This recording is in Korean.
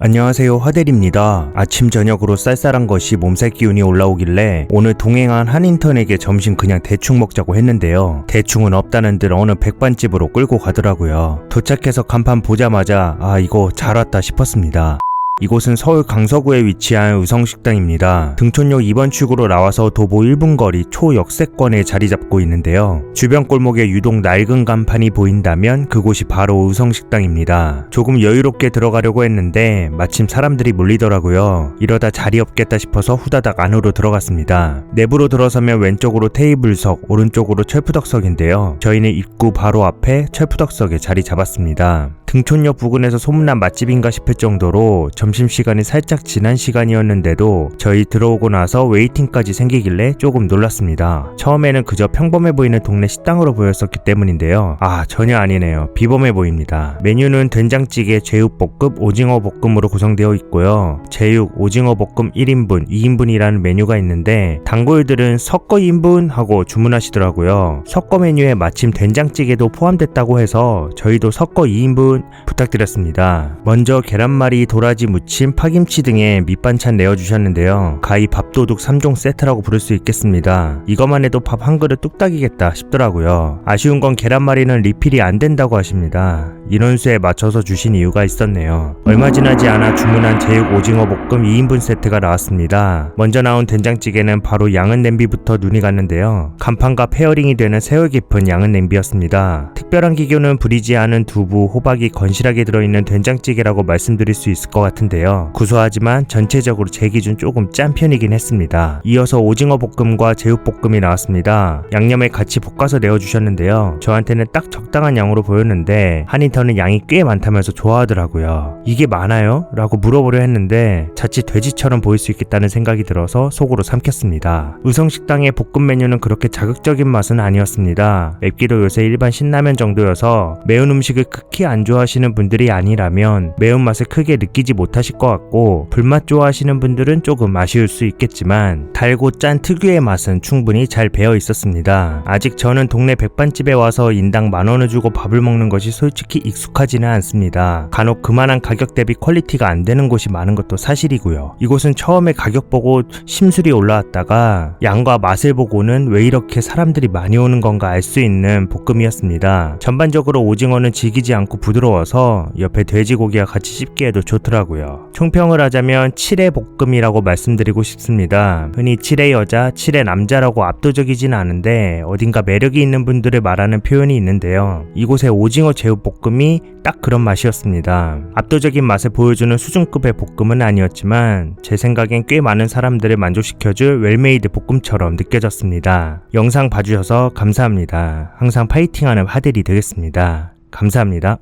안녕하세요 화델입니다. 아침 저녁으로 쌀쌀한 것이 몸살 기운이 올라오길래 오늘 동행한 한인턴에게 점심 그냥 대충 먹자고 했는데요. 대충은 없다는 듯 어느 백반집으로 끌고 가더라고요. 도착해서 간판 보자마자 아 이거 잘 왔다 싶었습니다. 이곳은 서울 강서구에 위치한 의성식당입니다. 등촌역 2번 출구로 나와서 도보 1분 거리 초역세권에 자리 잡고 있는데요. 주변 골목에 유독 낡은 간판이 보인다면 그곳이 바로 의성식당입니다. 조금 여유롭게 들어가려고 했는데 마침 사람들이 몰리더라고요. 이러다 자리 없겠다 싶어서 후다닥 안으로 들어갔습니다. 내부로 들어서면 왼쪽으로 테이블석, 오른쪽으로 철푸덕석인데요. 저희는 입구 바로 앞에 철푸덕석에 자리 잡았습니다. 등촌역 부근에서 소문난 맛집인가 싶을 정도로 점심시간이 살짝 지난 시간이었는데도 저희 들어오고 나서 웨이팅까지 생기길래 조금 놀랐습니다. 처음에는 그저 평범해 보이는 동네 식당으로 보였었기 때문인데요. 아, 전혀 아니네요. 비범해 보입니다. 메뉴는 된장찌개, 제육볶음, 오징어 볶음으로 구성되어 있고요. 제육, 오징어 볶음 1인분, 2인분이라는 메뉴가 있는데 단골들은 섞어 2인분 하고 주문하시더라고요. 섞어 메뉴에 마침 된장찌개도 포함됐다고 해서 저희도 섞어 2인분 부탁드렸습니다. 먼저 계란말이, 도라지 무침, 파김치 등의 밑반찬 내어주셨는데요. 가히 밥도둑 3종 세트라고 부를 수 있겠습니다. 이것만 해도 밥 한 그릇 뚝딱이겠다 싶더라고요. 아쉬운 건 계란말이는 리필이 안 된다고 하십니다. 인원수에 맞춰서 주신 이유가 있었네요. 얼마 지나지 않아 주문한 제육 오징어 볶음 2인분 세트가 나왔습니다. 먼저 나온 된장찌개는 바로 양은 냄비부터 눈이 갔는데요. 간판과 페어링이 되는 세월 깊은 양은 냄비였습니다. 특별한 기교는 부리지 않은 두부, 호박이 건실하게 들어있는 된장찌개라고 말씀드릴 수 있을 것 같은데요. 구수하지만 전체적으로 제 기준 조금 짠 편이긴 했습니다. 이어서 오징어 볶음과 제육 볶음이 나왔습니다. 양념에 같이 볶아서 내어주셨는데요. 저한테는 딱 적당한 양으로 보였는데 한인 턴은 양이 꽤 많다면서 좋아하더라고요. 이게 많아요? 라고 물어보려 했는데 자칫 돼지처럼 보일 수 있겠다는 생각이 들어서 속으로 삼켰습니다. 의성식당의 볶음 메뉴는 그렇게 자극적인 맛은 아니었습니다. 맵기도 요새 일반 신라면 정도여서 매운 음식을 극히 안 좋아하시는 분들이 아니라면 매운맛을 크게 느끼지 못하실 것 같고 불맛 좋아하시는 분들은 조금 아쉬울 수 있겠지만 달고 짠 특유의 맛은 충분히 잘 배어 있었습니다. 아직 저는 동네 백반집에 와서 인당 만 원을 주고 밥을 먹는 것이 솔직히 익숙하지는 않습니다. 간혹 그만한 가격 대비 퀄리티가 안 되는 곳이 많은 것도 사실이고요. 이곳은 처음에 가격 보고 심술이 올라왔다가 양과 맛을 보고는 왜 이렇게 사람들이 많이 오는 건가 알 수 있는 볶음이었습니다. 전반적으로 오징어는 질기지 않고 부드러워서 옆에 돼지고기와 같이 씹기에도 좋더라고요. 총평을 하자면 7회 볶음이라고 말씀드리고 싶습니다. 흔히 7회 여자, 7회 남자라고 압도적이진 않은데 어딘가 매력이 있는 분들을 말하는 표현이 있는데요. 이곳의 오징어 제육 볶음 이 딱 그런 맛이었습니다. 압도적인 맛을 보여주는 수준급의 볶음은 아니었지만 제 생각엔 꽤 많은 사람들을 만족시켜줄 웰메이드 볶음처럼 느껴졌습니다. 영상 봐주셔서 감사합니다. 항상 파이팅하는 하델이 되겠습니다. 감사합니다.